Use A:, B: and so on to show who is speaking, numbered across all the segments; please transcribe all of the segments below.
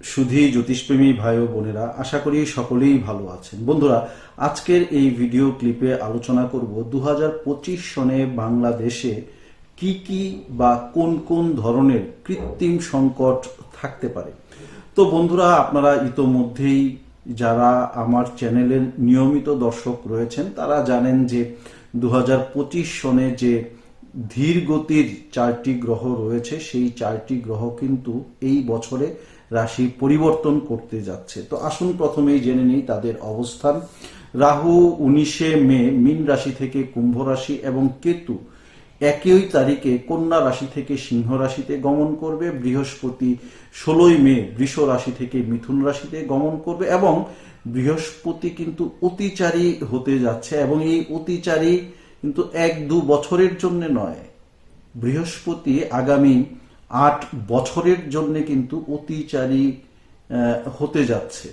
A: সুধী জ্যোতিষপ্রেমী ভাই ও বোনেরা, আশা করি সকলেই ভালো আছেন। বন্ধুরা, আজকের এই ভিডিও ক্লিপে আলোচনা করব দু সনে বাংলাদেশে কি কি বা কোন কোন ধরনের কৃত্রিম সংকট থাকতে পারে। তো বন্ধুরা, আপনারা ইতোমধ্যেই যারা আমার চ্যানেলের নিয়মিত দর্শক রয়েছেন, তারা জানেন যে দু হাজার পঁচিশ সনে যে ধীর গতির চারটি গ্রহ রয়েছে, সেই চারটি গ্রহ কিন্তু এই বছরে রাশি পরিবর্তন করতে যাচ্ছে। তো আসুন প্রথমেই জেনে নিই তাদের অবস্থান। রাহু উনিশে মে মীন রাশি থেকে কুম্ভ রাশি এবং কেতু একই তারিখে কন্যা রাশি থেকে সিংহ রাশিতে গমন করবে। বৃহস্পতি ষোলোই মে বৃষ রাশি থেকে মিথুন রাশিতে গমন করবে এবং বৃহস্পতি কিন্তু অতিচারী হতে যাচ্ছে এবং এই অতিচারী কিন্তু এক দু বছরের জন্য নয়। বৃহস্পতি আগামী আট বছরের জন্য কিন্তু অতিচারী হতে যাচ্ছে।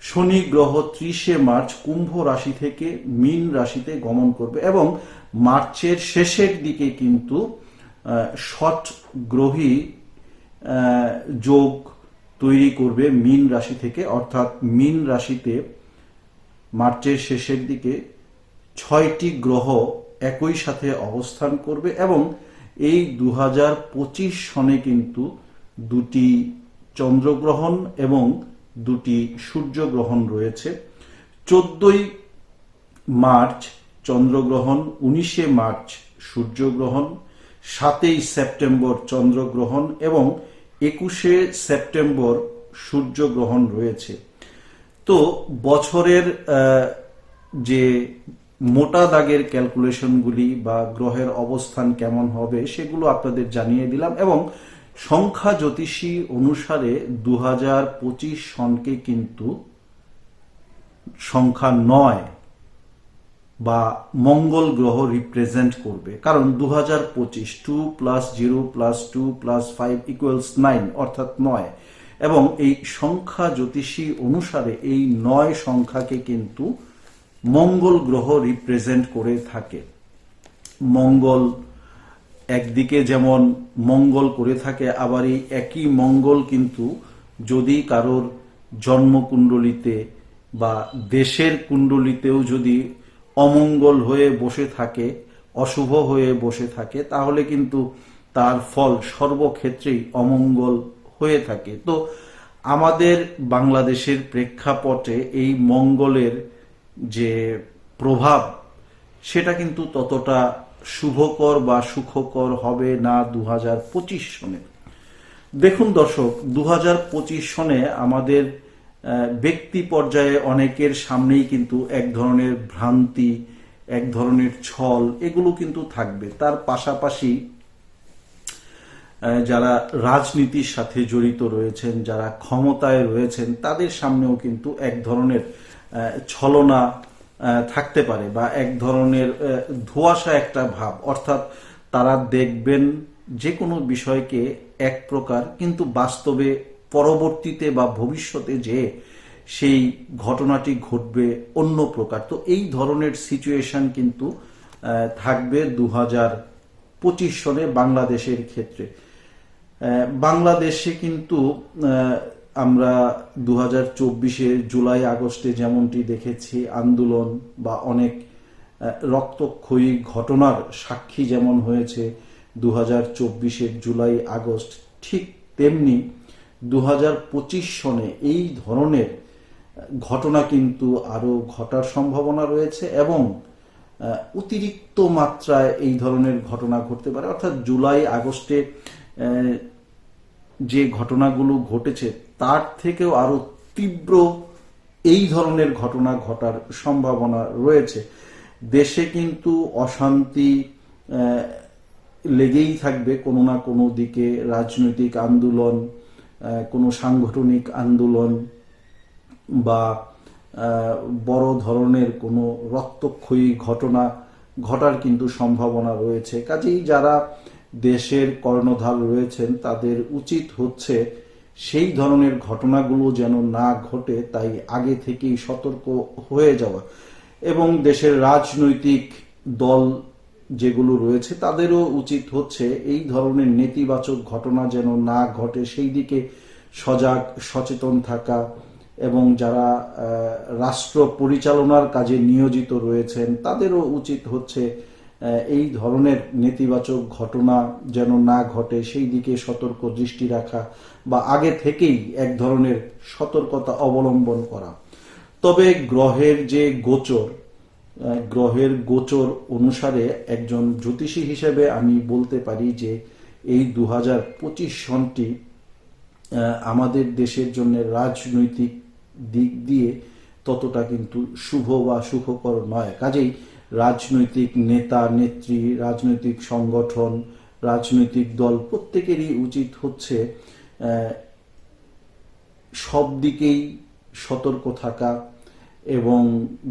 A: শনি গ্রহ ত্রিশে মার্চ কুম্ভ রাশি থেকে মীন রাশিতে গমন করবে এবং মার্চের শেষের দিকে কিন্তু সৎ গ্রহী যোগ তৈরি করবে মীন রাশি থেকে। অর্থাৎ মীন রাশিতে মার্চের শেষের দিকে ছয়টি গ্রহ একই সাথে অবস্থান করবে এবং এই দু সনে কিন্তু দুটি চন্দ্রগ্রহণ এবং দুটি সূর্যগ্রহণ রয়েছে। চোদ্দই মার্চ চন্দ্রগ্রহণ, উনিশে মার্চ সূর্যগ্রহণ, সাতই সেপ্টেম্বর চন্দ্রগ্রহণ এবং একুশে সেপ্টেম্বর সূর্যগ্রহণ রয়েছে। তো বছরের যে মোটা দাগের ক্যালকুলেশনগুলি বা গ্রহের অবস্থান কেমন হবে সেগুলো আপনাদের জানিয়ে দিলাম এবং সংখ্যা জ্যোতিষী অনুসারে দু পঁচিশ সনকে কিন্তু সংখ্যা নয় বা মঙ্গল গ্রহ রিপ্রেজেন্ট করবে। কারণ দু হাজার পঁচিশ two plus zero plus two plus five equals nine অর্থাৎ নয়। এবং এই সংখ্যা জ্যোতিষী অনুসারে এই নয় সংখ্যাকে কিন্তু মঙ্গল গ্রহ রিপ্রেজেন্ট করে থাকে। মঙ্গল একদিকে যেমন মঙ্গল করে থাকে, আবার এই একই মঙ্গল কিন্তু যদি কারোর জন্মকুণ্ডলিতে বা দেশের কুণ্ডলিতেও যদি অমঙ্গল হয়ে বসে থাকে, অশুভ হয়ে বসে থাকে, তাহলে কিন্তু তার ফল সর্বক্ষেত্রেই অমঙ্গল হয়ে থাকে। তো আমাদের বাংলাদেশের প্রেক্ষাপটে এই মঙ্গলের যে প্রভাব, সেটা কিন্তু ততটা শুভকর বা সুখকর হবে না দু পঁচিশ সনে। দেখুন দর্শক দু হাজার পঁচিশ সনে আমাদের ব্যক্তি পর্যায়ে অনেকের সামনেই কিন্তু এক ধরনের ভ্রান্তি, এক ধরনের ছল, এগুলো কিন্তু থাকবে। তার পাশাপাশি যারা রাজনীতির সাথে জড়িত রয়েছেন, যারা ক্ষমতায় রয়েছেন, তাদের সামনেও কিন্তু এক ধরনের ছলনা থাকতে পারে বা এক ধরনের ধোঁয়াশা একটা ভাব। অর্থাৎ তারা দেখবেন যে কোনো বিষয়কে এক প্রকার, কিন্তু বাস্তবে পরবর্তীতে বা ভবিষ্যতে যে সেই ঘটনাটি ঘটবে অন্য প্রকার। তো এই ধরনের সিচুয়েশন কিন্তু থাকবে দু হাজার পঁচিশ সনে বাংলাদেশের ক্ষেত্রে। বাংলাদেশে কিন্তু আমরা দু হাজার চব্বিশে জুলাই, আগস্টে যেমনটি দেখেছি, আন্দোলন বা অনেক রক্তক্ষয়ী ঘটনার সাক্ষী যেমন হয়েছে দু হাজার চব্বিশের জুলাই, আগস্ট, ঠিক তেমনি দু হাজার পঁচিশ সনে এই ধরনের ঘটনা কিন্তু আরও ঘটার সম্ভাবনা রয়েছে এবং অতিরিক্ত মাত্রায় এই ধরনের ঘটনা ঘটতে পারে। অর্থাৎ জুলাই, আগস্টে যে ঘটনাগুলো ঘটেছে, তার থেকেও আরও তীব্র এই ধরনের ঘটনা ঘটার সম্ভাবনা রয়েছে। দেশে কিন্তু অশান্তি লেগেই থাকবে কোনো না কোনো দিকে। রাজনৈতিক আন্দোলন কোনো সাংগঠনিক আন্দোলন বা বড় ধরনের কোনো রক্তক্ষয়ী ঘটনা ঘটার কিন্তু সম্ভাবনা রয়েছে। কাজেই যারা দেশের কর্ণধার রয়েছেন, তাদের উচিত হচ্ছে সেই ধরনের ঘটনাগুলো যেন না ঘটে, তাই আগে থেকেই সতর্ক হয়ে যাওয়া। এবং দেশের রাজনৈতিক দল যেগুলো রয়েছে, তাদেরও উচিত হচ্ছে এই ধরনের নেতিবাচক ঘটনা যেন না ঘটে, সেই দিকে সজাগ, সচেতন থাকা এবং যারা রাষ্ট্র পরিচালনার কাজে নিয়োজিত রয়েছেন, তাদেরও উচিত হচ্ছে এই ধরনের নেতিবাচক ঘটনা যেন না ঘটে, সেই দিকে সতর্ক দৃষ্টি রাখা বা আগে থেকেই এক ধরনের সতর্কতা অবলম্বন করা। তবে গ্রহের যে গোচর গ্রহের গোচর অনুসারে একজন জ্যোতিষী হিসেবে আমি বলতে পারি যে এই দু হাজার পঁচিশ সনটি আমাদের দেশের জন্য রাজনৈতিক দিক দিয়ে ততটা কিন্তু শুভ বা সুখকর নয়। কাজেই রাজনৈতিক নেতা, নেত্রী, রাজনৈতিক সংগঠন, রাজনৈতিক দল, প্রত্যেকেরই উচিত হচ্ছে সব দিকেই সতর্ক থাকা এবং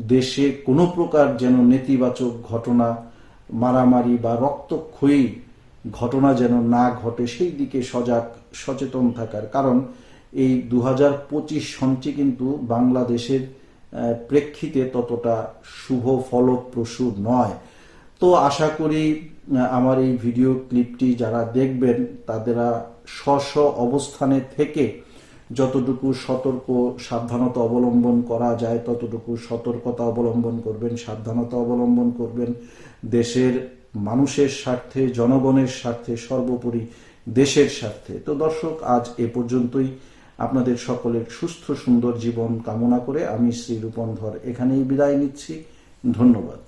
A: দেশে কোনো প্রকার যেন নেতিবাচক ঘটনা, মারামারি বা রক্তক্ষয়ী ঘটনা যেন না ঘটে, সেই দিকে সজাগ, সচেতন থাকার। কারণ এই দু হাজার পঁচিশ সনটি কিন্তু বাংলাদেশের প্রেক্ষিতে ততটা শুভ ফলপ্রসূ নয়। তো আশা করি আমার এই ভিডিও ক্লিপটি যারা দেখবেন, তাদেরা স্ব স্ব অবস্থানে থেকে যতটুকু সতর্ক, সাবধানতা অবলম্বন করা যায়, ততটুকু সতর্কতা অবলম্বন করবেন, সাবধানতা অবলম্বন করবেন। দেশের মানুষের স্বার্থে, জনগণের স্বার্থে, সর্বোপরি দেশের স্বার্থে। তো দর্শক, আজ এ পর্যন্তই। আপনাদের সকলের সুস্থ, সুন্দর জীবন কামনা করে আমি শ্রী রূপন ধর এখানেই বিদায় নিচ্ছি। ধন্যবাদ।